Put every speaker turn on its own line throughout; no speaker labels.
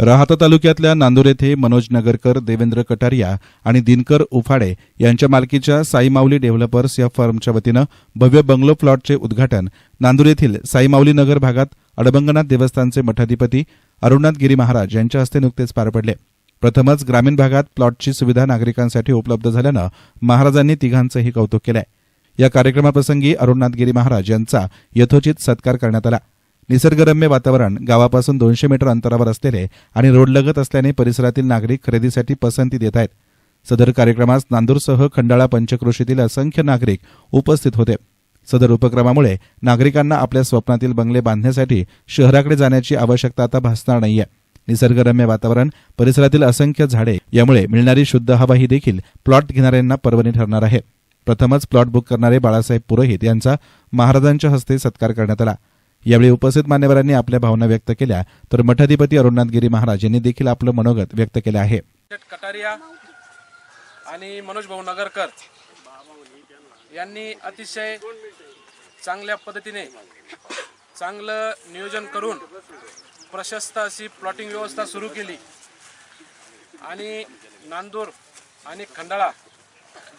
राहाता तालुक्यातल्या नांदूर येथे मनोज नगरकर देवेंद्र कटारिया आणि दिनकर उफाडे यांच्या मालकीच्या साईमाऊली डेव्हलपर्स या फर्मच्या वतीनं भव्य बंगलो प्लॉटचे उद्घाटन नांदूर येथील साईमाऊली नगर भागात अडबंगनाथ देवस्थानचे मठाधिपती अरुणनाथ गिरी महाराज यांच्या हस्ते नुकतेच पार पडले. प्रथमच ग्रामीण भागात प्लॉटची सुविधा नागरिकांसाठी उपलब्ध झाल्यानं महाराजांनी तिघांचंही कौतुक केलंय. या कार्यक्रमाप्रसंगी अरुणनाथ गिरी महाराज यांचा यथोचित सत्कार करण्यात आला. निसर्गरम्य वातावरण गावापासून दोनशे मीटर अंतरावर असलेले आणि रोडलगत असल्याने परिसरातील नागरिक खरेदीसाठी पसंती देत आहेत. सदर कार्यक्रमास नांदूरसह खंडाळा पंचक्रोशीतील असंख्य नागरिक उपस्थित होते. सदर उपक्रमामुळे नागरिकांना आपल्या स्वप्नातील बंगले बांधण्यासाठी शहराकडे जाण्याची आवश्यकता आता भासणार नाहीये. निसर्गरम्य वातावरण परिसरातील असंख्य झाडे यामुळे मिळणारी शुद्ध हवा ही देखील प्लॉट घेणाऱ्यांना पर्वणी ठरणार आहे. प्रथमच प्लॉट बुक करणारे बाळासाहेब पुरोहित यांचा महाराजांच्या हस्ते सत्कार करण्यात आला. यावेळी उपस्थित मान्यवरांनी आपल्या भावना व्यक्त केल्या तर मठाधिपती अरुणनाथ गिरी महाराज यांनी देखील आपलं मनोगत व्यक्त केलं आहे.
कटारिया आणि मनोज भाऊ नगरकर यांनी अतिशय चांगल्या पद्धतीने चांगलं नियोजन करून प्रशस्त अशी प्लॉटिंग व्यवस्था सुरू केली. आणि नांदूर आणि खंडाळा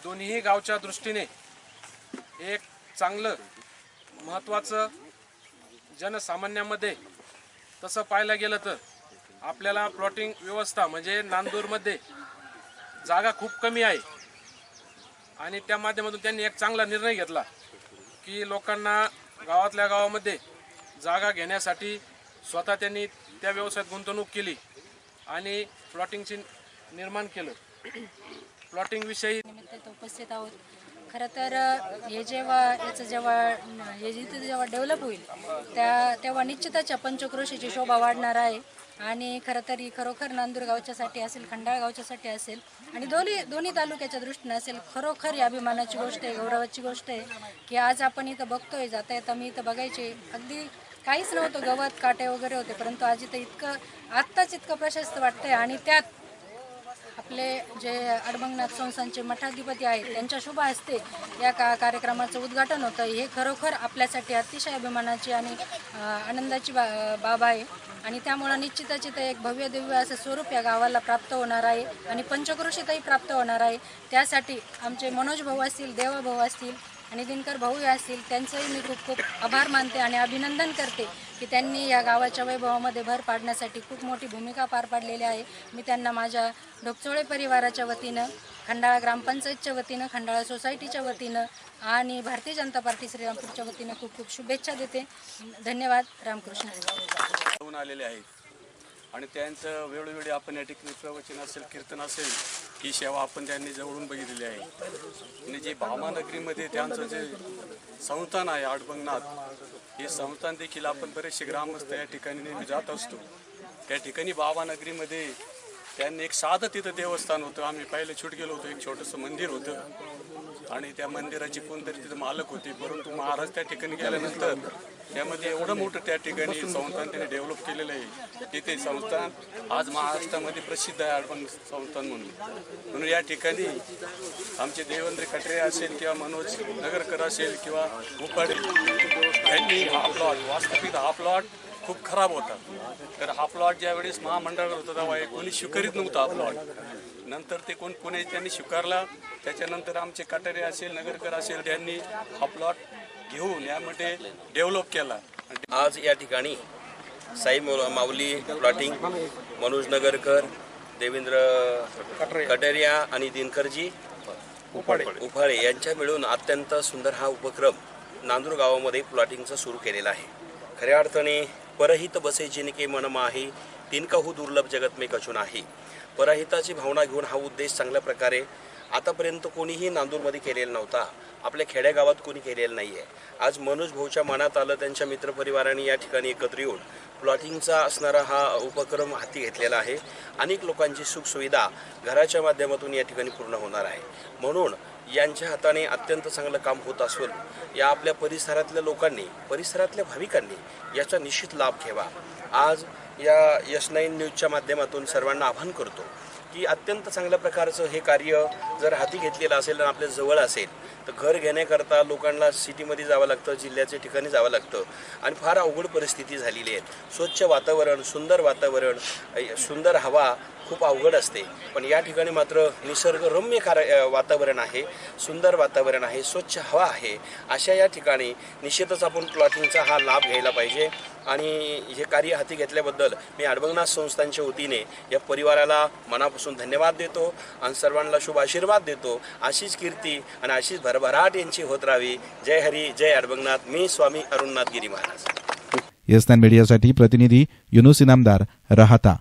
दोन्हीही गावच्या दृष्टीने एक चांगलं महत्त्वाचं जनसामान्यामध्ये तसं पाहायला गेलं तर आपल्याला प्लॉटिंग व्यवस्था म्हणजे नांदूरमध्ये जागा खूप कमी आहे. आणि त्या माध्यमातून त्यांनी एक चांगला निर्णय घेतला की लोकांना गावातल्या गावामध्ये जागा घेण्यासाठी स्वतः त्यांनी त्या व्यवसायात गुंतवणूक केली आणि प्लॉटिंगची निर्माण केलं. प्लॉटिंगविषयी
उपस्थित आहोत. खरं तर हे जेव्हा याचं जेव्हा हे जिथे जेव्हा डेव्हलप होईल त्या तेव्हा निश्चितच पंचक्रोशीची शोभा वाढणार आहे. आणि खरं तर ही खरोखर नांदूर गावच्यासाठी असेल खंडाळ गावच्यासाठी असेल आणि दोन्ही दोन्ही तालुक्याच्या दृष्टीने असेल खरोखर ही अभिमानाची गोष्ट आहे गौरवाची गोष्ट आहे की आज आपण इथं बघतोय जाता येता मी इथं बघायचे अगदी काहीच नव्हतं गवत काटे वगैरे होते परंतु आज इथं इतकं आत्ताच इतकं प्रशस्त वाटतंय आणि त्यात आपले जे अडबंगनाथ संस्थांचे मठाधिपती आहेत त्यांच्या शुभ हस्ते या का कार्यक्रमाचं उद्घाटन होतं. हे खरोखर आपल्यासाठी अतिशय अभिमानाची आणि आनंदाची बा बाब आहे. आणि त्यामुळं निश्चितच इथं एक भव्य दिव्य असं स्वरूप या गावाला प्राप्त होणार आहे आणि पंचक्रोशीतही प्राप्त होणार आहे. त्यासाठी आमचे मनोज भाऊ असतील देवा भाऊ असतील आणि दिनकर भाऊ असतील त्यांचंही मी खूप खूप आभार मानते आणि अभिनंदन करते. की त्यांनी या गावाच्या वैभवामध्ये भर पाडण्यासाठी खूप मोठी भूमिका पार पाडलेली आहे. मी त्यांना माझ्या ढोपचोळे परिवाराच्या वतीनं खंडाळा ग्रामपंचायतच्या वतीनं खंडाळा सोसायटीच्या वतीनं आणि भारतीय जनता पार्टी श्रीरामपूरच्या वतीनं खूप खूप शुभेच्छा देते. धन्यवाद. रामकृष्ण.
आलेले आहेत. आणि त्यांचं वेळोवेळी आपण या ठिकाणी प्रवचन असेल कीर्तन असेल ही सेवा आपण त्यांनी जवळून बघितलेली आहे. आणि जे भामानगरीमध्ये त्यांचं जे संस्थान आहे आडबंगनाथ हे संस्थान देखील आपण बरेचसे ग्रामस्थ या ठिकाणी नेहमी जात असतो. त्या ठिकाणी बाबानगरीमध्ये त्यांनी एक साधं तिथं देवस्थान होतं. आम्ही पहिले छूट गेलो होतो एक छोटंसं मंदिर होतं. आणि त्या मंदिराची कोणतरी तिथं मालक होते. परंतु महाराज त्या ठिकाणी गेल्यानंतर त्यामध्ये एवढं मोठं त्या ठिकाणी संस्थान त्यांनी डेव्हलप केलेलं आहे की ते संस्थान आज महाराष्ट्रामध्ये प्रसिद्ध आहे अडवण संस्थान म्हणून. म्हणून या ठिकाणी आमचे देवेंद्र कटरे असेल किंवा मनोज नगरकर असेल किंवा उपाडे यांनी हा प्लॉट वास्तविक हा प्लॉट खूप खराब होता. तर हा प्लॉट ज्यावेळेस महामंडळावर होता तेव्हा कोणी स्वीकारित नव्हता हा प्लॉट नंतर ते कोण पुणे त्यांनी स्वीकारला. त्याच्यानंतर आमचे कटारे असेल नगरकर असेल त्यांनी हा प्लॉट घेऊन यामध्ये डेव्हलप केला.
आज या ठिकाणी साई माऊली प्लॉटिंग मनोज नगरकर देवेंद्र कटरिया आणि दिनकरजी
उपाडे.
उफाळे यांच्या मिळून अत्यंत सुंदर हा उपक्रम नांदूर गावामध्ये प्लॉटिंगचा सुरू केलेला आहे. खऱ्या अर्थाने परहित बसे जिनके मन माही तिनकाहू दुर्लभ जगत मे कचू आहे परहिताची भावना घेऊन हा उद्देश चांगल्या प्रकारे आतापर्यंत कोणीही नांदूरमध्ये केलेला नव्हता. आपल्या खेड्यागावात कोणी केलेलं नाही आहे आज मनोज भाऊच्या मनात आलं त्यांच्या मित्रपरिवाराने या ठिकाणी एकत्र येऊन प्लॉटिंगचा असणारा हा उपक्रम हाती घेतलेला आहे. अनेक लोकांची सुखसुविधा घराच्या माध्यमातून या ठिकाणी पूर्ण होणार आहे. म्हणून यांच्या हाताने अत्यंत चांगलं काम होत असून या आपल्या परिसरातल्या लोकांनी परिसरातल्या भाविकांनी याचा निश्चित लाभ घ्यावा. आज या यश नाईन न्यूजच्या माध्यमातून सर्वांना आवाहन करतो की अत्यंत चांगल्या प्रकारचं हे कार्य जर हाती घेतलेलं असेल आणि आपल्या जवळ असेल तर घर घेण्याकरता लोकांना सिटीमध्ये जावं लागतं जिल्ह्याच्या ठिकाणी जावं लागतं. आणि फार अवघड परिस्थिती झालेली आहे. स्वच्छ वातावरण सुंदर वातावरण सुंदर हवा खूप अवघड असते. पण या ठिकाणी मात्र निसर्गरम्य कार वातावरण आहे सुंदर वातावरण आहे स्वच्छ हवा आहे. अशा या ठिकाणी निश्चितच आपण प्लॉटिंगचा हा लाभ घ्यायला पाहिजे. आणि हे कार्य हाती घेतल्याबद्दल मी अडबंगनाथ संस्थांच्या वतीने या परिवाराला मनापासून धन्यवाद देतो आणि सर्वांना शुभ आशीर्वाद देतो. अशीच कीर्ती आणि अशीच भरभराट यांची होत राहावी. जय हरी जय अडबंगनाथ मी स्वामी अरुणनाथ गिरी महाराज
येस मीडियासाठी प्रतिनिधी युनुस इनामदार राहता.